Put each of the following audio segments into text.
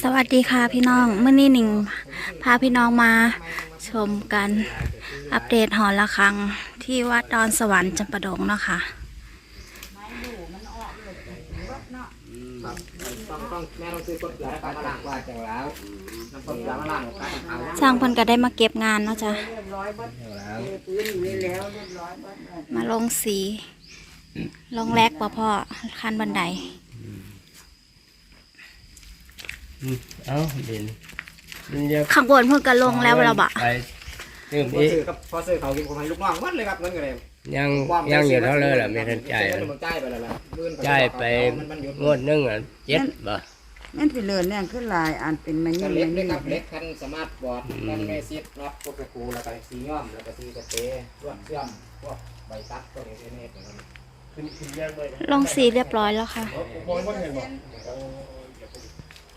สวัสดีค่ะพี่น้องเมื่อนี้หนิงพาพี่น้องมาชมกันอัปเดตหอระฆังที่วัดดอนสวรรค์จำปาดงเนาะค่ะครับต้องต้องแม่ต้องซื้อก๋วยเตี๋ยวแล้วก็มาล้างว่าจังแล้วน้ำก๋วยเตี๋ยวมาล้างกับข้าวเอาช่างเพิ่นก็ได้มาเก็บงานเนาะจ้ะแล้วมาลงสี ลงแรกป่พ่อคันบันได เอาเด่นมันจะข้างบนเพิ่นก็ลงแล้วเราบะไปเริ่มพออีกซื้อกับพอซื้อเขากินคนให้ลูกน้องหมดเลยครับเงินก็เลยยังยังอยู่เท่าเลยล่ะไม่ทันจ่ายเงินมันจ่ายไปแล้วล่ะเงินก็จ่ายไปมันมันหยุดงวดหนึงอะเจ็ดบ่นั่นสิเลินเนี่ยขึ้นลายอ่านเป็นมันก็ยิ่งเล็กมัด้วยครับนยิ่งเล็กคันสมาร์ทบอร์ดคันเมซิสน็อตพวกกระปูแล้วก็สีย่อมแล้วก็สีสเปรย์รวดเชื่อมพวกใบตัดพวกนี้นี่นะครับลงสีเรียบร้อยแล้วค่ะ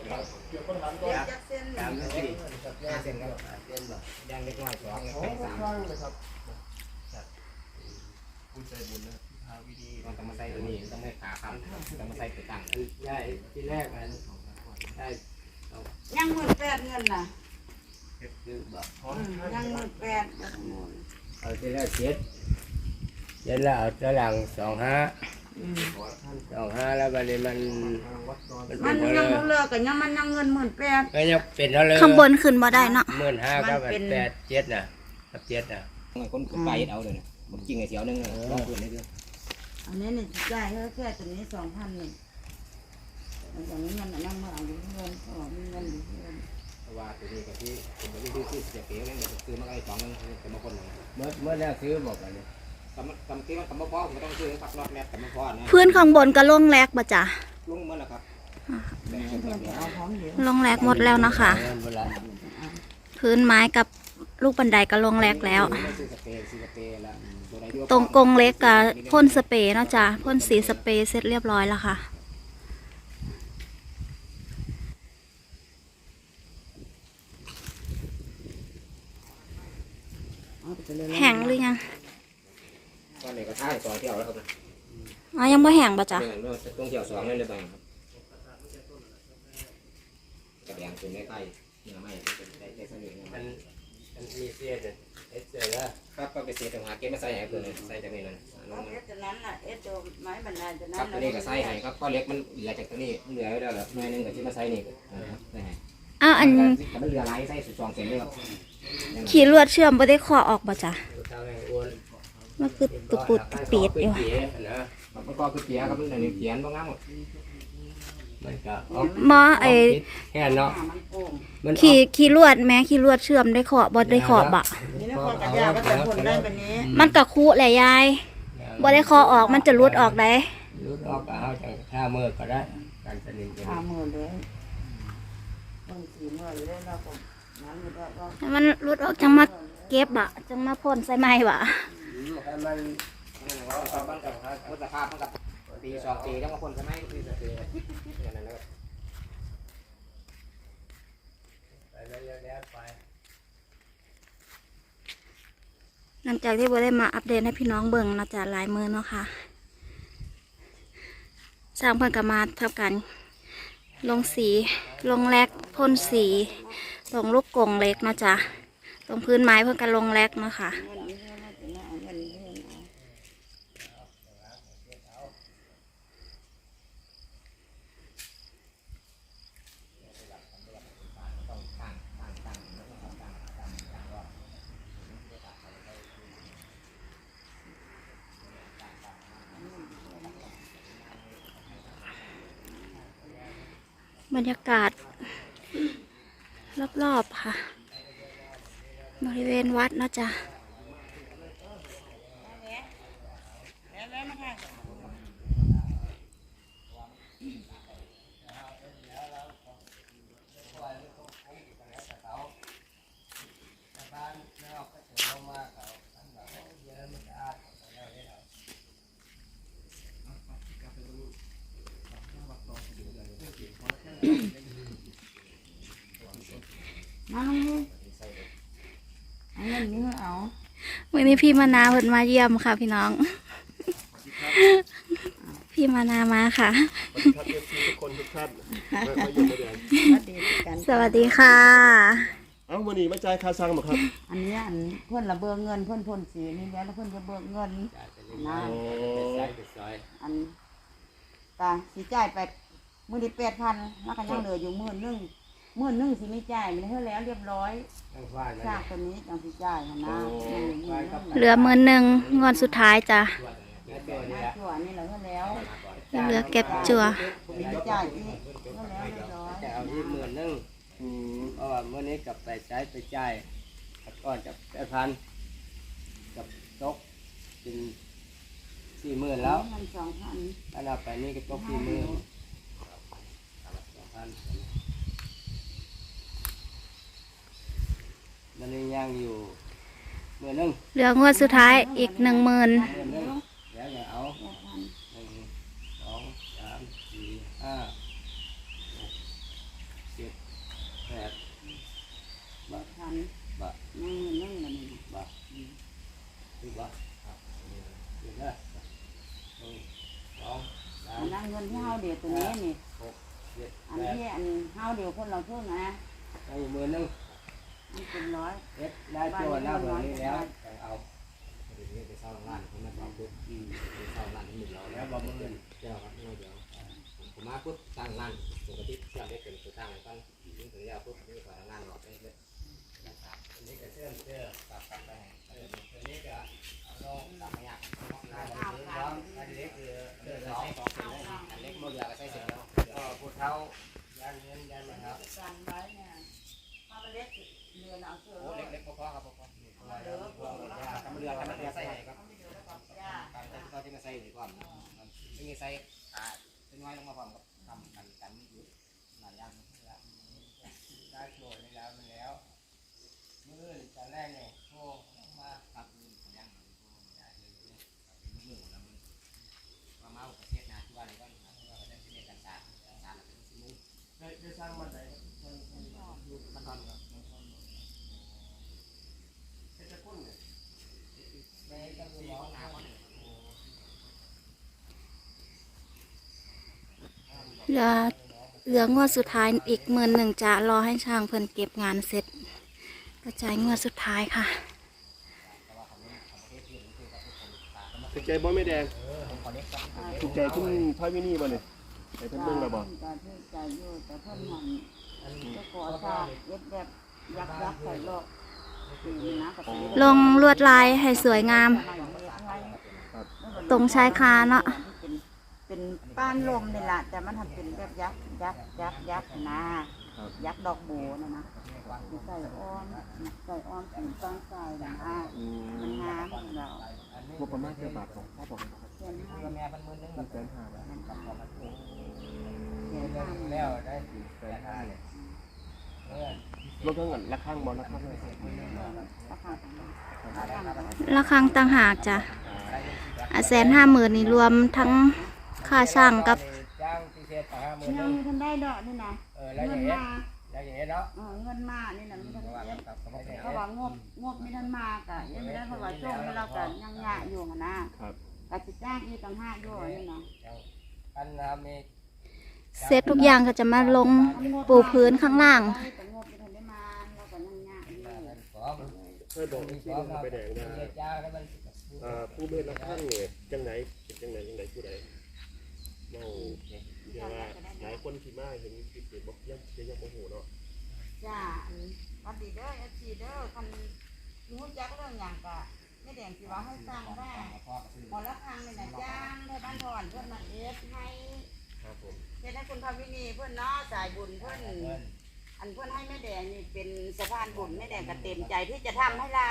สามสี่ห้าเซนครับย่างเล็กน้อยสองแข็งสามมันต้องมาใส่ตัวนี้ต้องไม่ขาครับต้องมาใส่ตัวตั้งใช่ที่แรกมันได้ยังหมื่นแปดเงินน่ะยังหมื่นแปดเอาที่แรกเจ็ดเจ็ดแล้วเอาตารางสองห้า สองห้าแล้วบัดนี้มันมันมัเป็นนเท่ายังเลบ่ยเลิกกันยังมันยังเงินหมื่นแปดก็ยังเป็นเท่าเลยข้างบนขึ้นบ่ได้เนาะหมื่นห้ากับมันเป็นแปดเจ็ดน่ะกับเจ็ดน่ะคนไปเอาเลยนะผมจริงไอ้เสียวนึงลองเพื่อนได้ด้วยอันนี้เนี่ยจ่ายแค่ตัวนี้สองพันหนึ่งตอนนี้มันนั่งมาเอาอยู่เงินเขาบอกมีเงินอยู่เงินเพราะว่าตัวนี้กับที่ผมไม่ได้ซื้อเสียเก๋นั่นเดี๋ยวซื้อมาไอ้สองนึงแต่มาคนหนึ่งเมื่อเมื่อแรกซื้อบอกกันเนี่ย กำกำที่มันกำมะพร้าวผมต้องซื้อผักนอดแมทกำมะพร้าวนะพื้นข้างบนก็ลงแรกบ่จ้ะลุงเมื่อละครับเอาของเดี๋ยวลงแรกหมดแล้วนะคะเงินเวลาพื้นไม้กับลูกบันไดก็ลงแรกแล้วซื้อสเปรย์ซื้อสเปรย์แล้วตัวไหนที่ว่าตรงกรงเล็กกับพ่นสเปรย์เนาะจ้ะพ่นสีสเปรย์เสร็จเรียบร้อยแล้วค่ะเอาไปเลยแห้งหรือยัง ตอนนี้ก็ท้ายสองเที่ยวแล้วครับอ๋อยังไม่แห้งป่ะจ๊ะเรื่องต้องเที่ยวสองเลยเลยบ้างครับกระแดงตัวไม่ใกล้เนื้อไม่ได้ได้สนิทมันมันมีเศษเนี่ยเอสเสร็จแล้วครับก็ไปเสียตรงหาเก็บมาใส่ให้เพื่อนใส่จากนี้นั่นเอาเอสตัวนั้นน่ะเอสตัวไม้บรรดาตัวคนั้รับนตัวนี้ก็ใส่ให้ครับข้อเล็กมันเหลือจากตัวนี้เหลือไว้แล้วหน่อยนึงก็ที่มาใส่นี่นะครับใส่ให้อ้าวอันมันเหลือไรใส่สองเซนเลยครับ ขีลวดเชื่อมบ่ได้ขอออกป่ะจ๊ะทำให้อ้วน มันคือตุปุดตุปีดอยู่นะมันก็คือเปียครับมันเขียนบ้างงามหมดมันก็หมอไอ้แค่เนาะมันโกงมันขีขีลวดแม้ขีลวดเชื่อมได้ขอบ่ได้ขอบะนี่นะคนกระยาก็จะผลได้แบบนี้มันกะคุแหละยายบ่ได้ขอออกมันจะรุดออกได้รุดออกก็เอาจากท่ามือก็ได้การสนิทกันห้าหมื่นเลยต้องสี่หมื่นเลยแล้วก็นั้นมันก็ก็ให้มันรุดออกจังมาเก็บอะจังมาพ่นใส่ไม้บะ ให้มันมันกับมันกับมันสภาพมันกับปีสองปีแล้วบางคนสมัยปีสองปีอย่างนั้นแล้วไปแล้วๆไปหลังจากที่บ่ได้มาอัปเดตให้พี่น้องเบิ่งนาะจ๊ะหลายมือเนาะค่ะสร้างเพิ่นก็มาทำการลงสี ลงแลกพ่นสีตรงลูกกงเล็กนาะจ๊ะ ตรงพื้นไม้เพิ่นก็ลงแลกเนาะค่ะเงินนี้น่าจะน่าเอาเงินนี้เอา บรรยากาศ รอบๆค่ะ บริเวณวัดนะจ๊ะ มาลงนี่เอาเงินนี้เอา วันนี้พี่มนาเพิ่นมาเยี่ยมค่ะ พี่น้อง พี่พี่มานามาค่ะสวัสดีครับเอฟซีทุกคนทุกท่านมามาอยู่มาเดือนสวัสดีกันสวัสดีค่ะ เอ้าวันนี้มาจ่ายค่าสร้างบ่ครับอันเนี้ยอันเพื่อนระเบิกเงินเพื่อนพ่นสีนี่แล้วแล้วเพื่อนจะเบิกเงินจ่ายไปเรื่นะอยๆไปซอยไปซอยอันตาสีจ่ายไปมือที่แปดพันแล้วก็ยังเหลืออยู่หมื่นหนึง หมื่นหนึงสิไม่จ่ายมันเท่าแล้วเรียบร้อยต้องว่านะซากตัวนี้จังสิจ่ายนะนะหมื่นหนึ่งเหลือหมื่นหนึ่งงวดสุดท้ายจ้ะแล้วตัวหนี้น้าละจั่วนี่เหลือเท่าแล้วเหลือเก็บจั่วสิไม่จ่ายอีกเท่าแล้วเรียบร้อยจะเอาที่หมื่นหนึงอืมเพราะว่าเมื่อนี้กลับไปใช้ไปจ่ายแล้วก็จะแปดพันกับตกเป็นสี่หมื่นแล้วเงินสองพันถ้าเราไปนี่ก็ตกสี่หมื่นสองพัน มันยังยังอยู่หมื่นหนึงเหลืองวดสุดท้ายอีกหนึ่งหมื่นหมื่นหนึงแล้วอย่าเอาแปดพันหนึ่งสองสามสี่ห้าหกเจ็ดแปดแปดพันบาทหนึ่งหมื่นหนึ่งละนี่บาทถูกปะครับถูกนะหนึ่งสองสาอัมนนั้นเงินที่เฮาเดียวตัวนี้นี่หกเจ็ดอันแปดที่อันเฮาเดียวคนเราเท่านะได้อีกหมื่นหนึงมั นเป็นร้อยเอ็ดได้โจทย์หน้าเบอร์นี้แล้วเอาเดี๋ยวนี้ไปเช่าร้านเขามาบอกปุ๊บอืมไปเช่าร้านที่หนึ่งเราแล้วบอกเงินเจ้าครับเดียวผมมาปุ๊บตั้งร้านปกติเชื่อมได้เป็นตัวตั้งเลยตั้งยิ่งถึงยาวปุ๊บนี่ก่อนงานหลอกได้ แรกเนี่ยโทรมาครับลืมยังได้เลยเรื่องของเรามาเมาประเทศนาที่ว่าอะไรก็ว่าประเทศนี้กันตาตาเป็นสิ่งนี้ได้ได้สร้างมาไหนมันมันอยู่มันทอนครับเพชรกุ้นเนี่ยไม่ต้องสี่ร้อห้องงน้น้ำคนเหลือเหลืองวดสุดท้ายอีกหมื่นหนึ่งจะรอให้ช่างเพิ่นเก็บงานเสร็จ กระจายงวดสุดท้ายค่ะถูกใจบ่ไม่แดงผมขอเล็กครับถูกใจคุณพาวินี่บ่เนี่ยไปเพิ่นเบิ่งแล้วบ่การเทศใจอยู่แต่เพิ่นหันจะขอทราบเย็ดแบบยักยักใส่โลกนี่นะกับตัวลงลวดลายให้สวยงาม ตรงชายคาเนาะเป็นเป็นป้านลมนี่แหละแต่มันทำเป็นแบบยักษ์ยักษ์ยักษ์ยักษ์นะ ยักษ์ดอกโบนะนะใส่อ้อมใส่อ้อมสีต้นใส่นะอืมมันงามเรางบประมาณเท่าบาทของพ่อบอกครับเขียนให้แม่เป็นมือนึงหนึ่งแสนห้าบาทเขียนให้แล้วได้สี่แสนห้าเลยเออรถทั้งนั้นราคาบ่ราคาเท่าไหร่ราคาละครั้งต่างหากจ้ะแสนห้าหมื่นนี่รวมทั้งค่าช่างกับ จ้างพิเศษต่อห้าหมื่นยังมีทันได้ดอกนี่นะเออแล้วอเงิย่านงเงี้ยมาแล้วอย่างเงี้ยเนาะเออเงินมานี่นะมีทันได้เย็ดกับกับเขาว่างบงบมีทันมากะยังไม่ได้เพราะว่าช่วงนี้เราก็ยังยะอยู่อะนะครับกสิจ้างอีกต่างหากอยู่นี่นะอันทำมีเซตทุกอย่างก็จะมาลงปูพื้นข้างล่าง แต่งบมีทันได้มาเราก็ยังยะอยู่สองเคยบอกที่ลงไปแดงว่าจ้างแล้วมันอ่าผู้เมตละข้างเนี่ยจังไหนเป็นจังไหนจังไหนผู้ใดเมา คนที่มาเห็นคลิปนี่บอกยังยังบ่ฮู้เนาะจ้าอันวัดดีเด้อเอฟซีเด้อคันรู้จักเรื่องอย่างกะไม่แดงสิว่าให้ฟังว่าหมอละครั้งนี่นะจ้างให้บ้านถอนเพื่อนมาเอฟให้ครับผมเพื่อนให้คุณพาวินีเพื่อนเนาะสายบุญเพื่อนอันเพื่อนให้แม่แดงนี่เป็นสะพานบุญแม่แดงก็เต็มใจที่จะทำให้เรา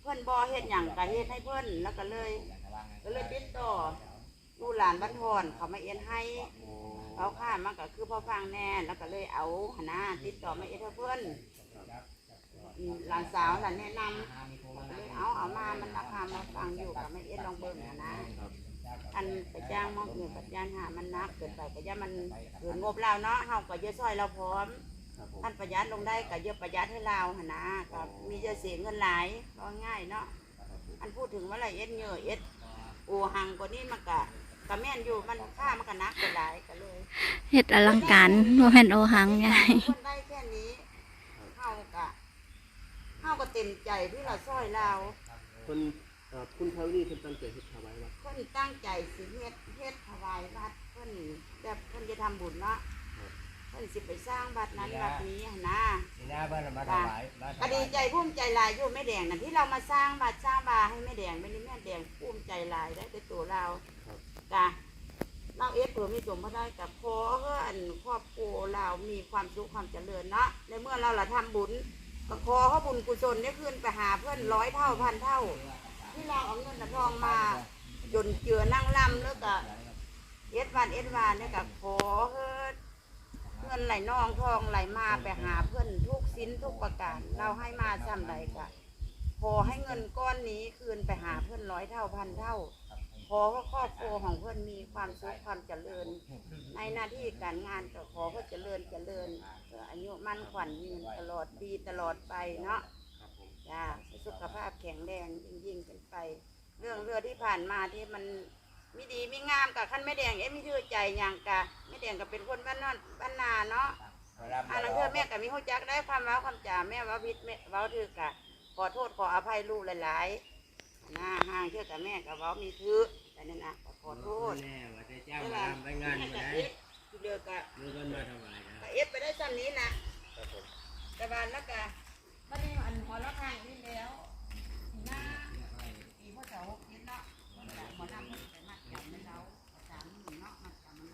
เพื่อนบอเฮ็ดอย่างก็เฮ็ดให้เพื่อนแล้วก็เลย ก็เลยติดต่อลูกหลานบ้านทอนเขามาเอ็นให้ เขาค่ามันก็คือพ่อฟังแน่ แล้วก็เลยเอาหนนาติดต่อมาเอ็นให้เพื่อนอืมหลานสาวหลานแนะนำก็เลยเอาเอามา มันราคามาฟังอยู่กับไม่เอ็นลองเบิ่งหั้นนะอันไปจ้างหมองอื่นกับจ้างหามันนักเกินไปก็อย่ามันเกินงบเราเนาะเฮาก็เยอะซอยเราพร้อมครับผมท่านประหยัดลงได้ก็เยอะประหยัดให้เราหนนะก็มีจะเสียเงินหลายก็ง่ายเนาะอันพูดถึงว่าอะไรเอ็ดเยอะเอ็ดโอหังกว่านี้มันก็ ก็แม่นอยู่มันค่ามันก็นักไปหลายก็เลยเฮ็ดอลังการโมเห็นโอหังไงคนได้แค่นี้เฮากะเฮาก็เต็มใจที่เราซอยเราคนเอ่อคุณพาวินีเพิ่นตั้งใจเฮ็ดถวายวัดเพิ่นตั้งใจสิเฮ็ดเฮ็ดถวายวัดเพิ่นแบบเพิ่นจะทำบุญเนาะเพิ่นสิไปสร้างวัดนั้นวัดนี้หั่นนะนี่นะเพิ่นเอามาถวายมาถก็วายดีใจภูมิใจหลายอยู่แม่แดงนั่นที่เรามาสร้างวัดสร้างบาให้แม่แดงไม่ได้แม่แดงภูมิใจหลายได้แต่ตัวเรา กะเราเอฟเผื่อมีสมพระได้กับขอเพื่อนครอบครัวเรามีความสุขความเจริญเนาะในเมื่อเราละทำบุญก็ขอเขาบุญกุศลได้ขึ้นไปหาเพื่อนร้อยเท่าพันเท่า ที่เราเอาเงินทองมาจนเจือนั่งล่ำแล้วก็เอ็ดวันเอ็ดวานเนี่ยก็ขอเพื่อเงินไหลนองทองไหลมาไปหาเพื่อนทุกสิ้นทุกประการเราให้มาจำใดก็ขอให้เงินก้อนนี้คืนไปหาเพื่อนร้อยเท่าพันเท่า ขอว่าครอบครัวของเพื่อนมีความสุขความเจริญ ในหน้าที่การงานก็ขอเพื่อเจริญเจริญเพื่ออายุมั่นขวัญยืนตลอดปีตลอดไปเนาะจ้าสุขภาพแข็งแรงยิ่งยิ่งๆขึ้นไป เรื่องเรือที่ผ่านมาที่มันไม่ดีไม่งามกับขั้นไม่แดงเอ๊ะไม่ชื่อใจอย่างกะไม่แดงก็เป็นคนบ้านนอนบ้านนาเนาะอันนั้นเธอแม่กับมีหัวจักได้ความเว้าความจ่าแม่เว้าพิษแม่เว้าถือกะขอโทษขออภัยลูกหลายๆ นะห่างเชื่อกับแม่กับเว้ามีถือแต่นั่นนะก็ขอโทษแน่ว่าจะจ้างมาทำไปงานมาได้ที่เดือกะมือเพิ่นมาถวายนะก็เอฟไปได้สั้นนี้นะแต่บานแล้วก็ไม่ได้อันหอละข้างนี่แล้วหน้าปีพ่อเจ้าเห็นเนาะมันจะหมอน้ำมันไปมัดจับไม่เราสามหมื่นเนาะมัดจับมัน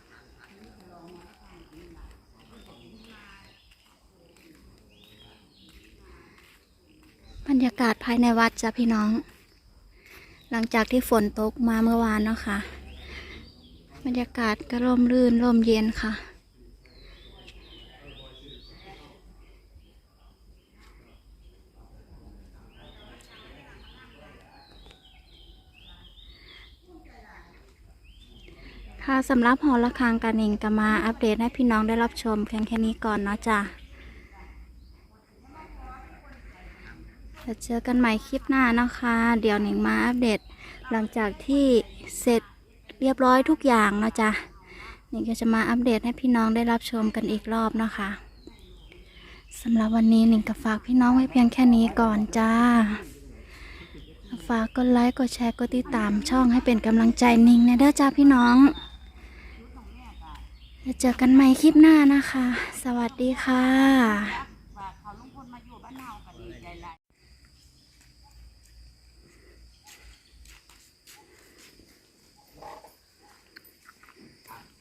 นี่คือรองหอละข้างนี่นะบรรยากาศภายในวัดจ้ะพี่น้อง หลังจากที่ฝนตกมาเมื่อวานเนาะค่ะบรรยากาศก็ร่มรื่นร่มเย็นค่ะ ค่ะสำหรับหอระฆังกันเองก็มาอัปเดตให้พี่น้องได้รับชมเพียงแค่นี้ก่อนเนาะจ้ะ จะเจอกันใหม่คลิปหน้านะคะ เดี๋ยวหนิงมาอัปเดต หลังจากที่เสร็จเรียบร้อยทุกอย่างนะจ๊ะหนิงก็จะมาอัปเดตให้พี่น้องได้รับชมกันอีกรอบนะคะสำหรับวันนี้หนิงก็ฝากพี่น้องไว้เพียงแค่นี้ก่อนจ้า ฝากกดไลค์กดแชร์กดติดตามช่องให้เป็นกำลังใจหนิงนะเด้อจ้าพี่น้องจะเจอกันใหม่คลิปหน้านะคะ สวัสดีค่ะ ฝากเขาลุงพลมาอยู่บ้านเฮาก็ดีใจหลาย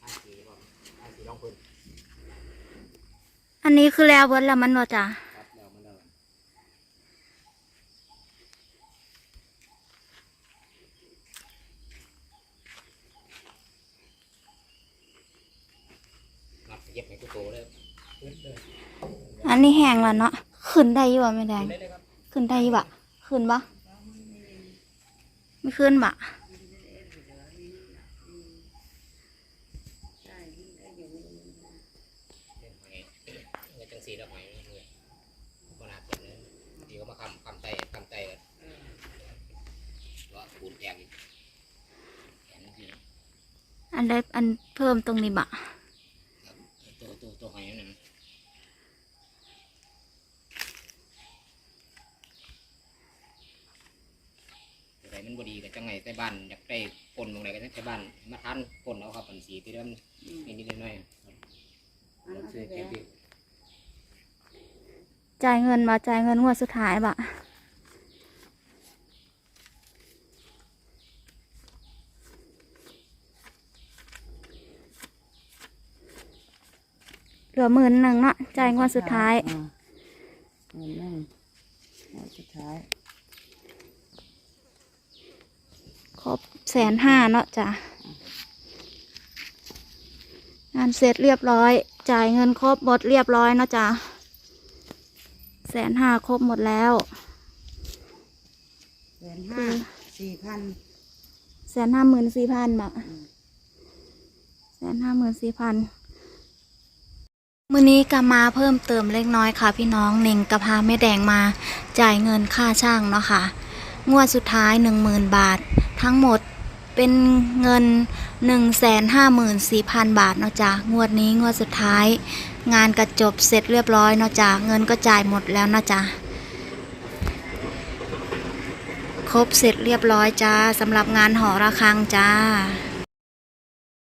อาสีบ่อาสีลองพื้น อั นนี้คือแล้วเบิดแล้วมันบ่จ้ะครับแล้วมันวนับเย็บให้กูโตเลยขึ้นเลยอันนี้แห้งแล้วเนาะขึ้นได้อยู่บ่ไม่แดง ขึ้นได้อยู่บ่ขึ้นบ่ไม่ขึ้นบ่ เล่นหอยเงินจังสีแล้วหอยเลยขนาดเป็นเลยดีก็มาคำคำไตคำไตกันว่าปูนแยงอีกแขนนี่ อันได้อันเพิ่มตรงนี้บ่ตัวตัวตัวหอยนั่นนะอะไรมันบดีกับจังไงใต้บ้านอยากได้ปนตรงไหนก็ใต้บ้านมาทานปนเอาครับปันสีที่เริ่มนิดนิดๆหน่อยๆครับอันนั้นซื้อแหเก็บละดิจ่ายเงินมาจ่ายเงินงวดสุดท้ายบ่ เหลือหมื่นหนึ่งเนาะจ่ายงวดสุดท้าย อ่หมื่นหนึ่งงวดสุดท้ายครบแสนห้าเนาะจ้ะงานเสร็จเรียบร้อย จ่ายเงินครบหมดเรียบร้อยเนาะจ้ะแสนห้าครบหมดแล้วแสนห้าสี่พันแสนห้าหมื่นสี่พันบาทแสนห้าหมื่นสี่พัน มื้อนี้ก็มาเพิ่มเติมเล็กน้อยค่ะ พี่น้องเน่งกระพาแม่แดงมา จ่ายเงินค่าช่างเนาะค่ะ งวดสุดท้ายหนึ่งหมื่นบาท ทั้งหมดเป็นเงิน 154,000 บาทเนาะจ้ะงวดนี้งวดสุดท้าย งานก็จบเสร็จเรียบร้อยเนาะจ้ะเงินก็จ่ายหมดแล้วนะจ๊ะครบเสร็จเรียบร้อยจ้าสำหรับงานหอระฆังจ้า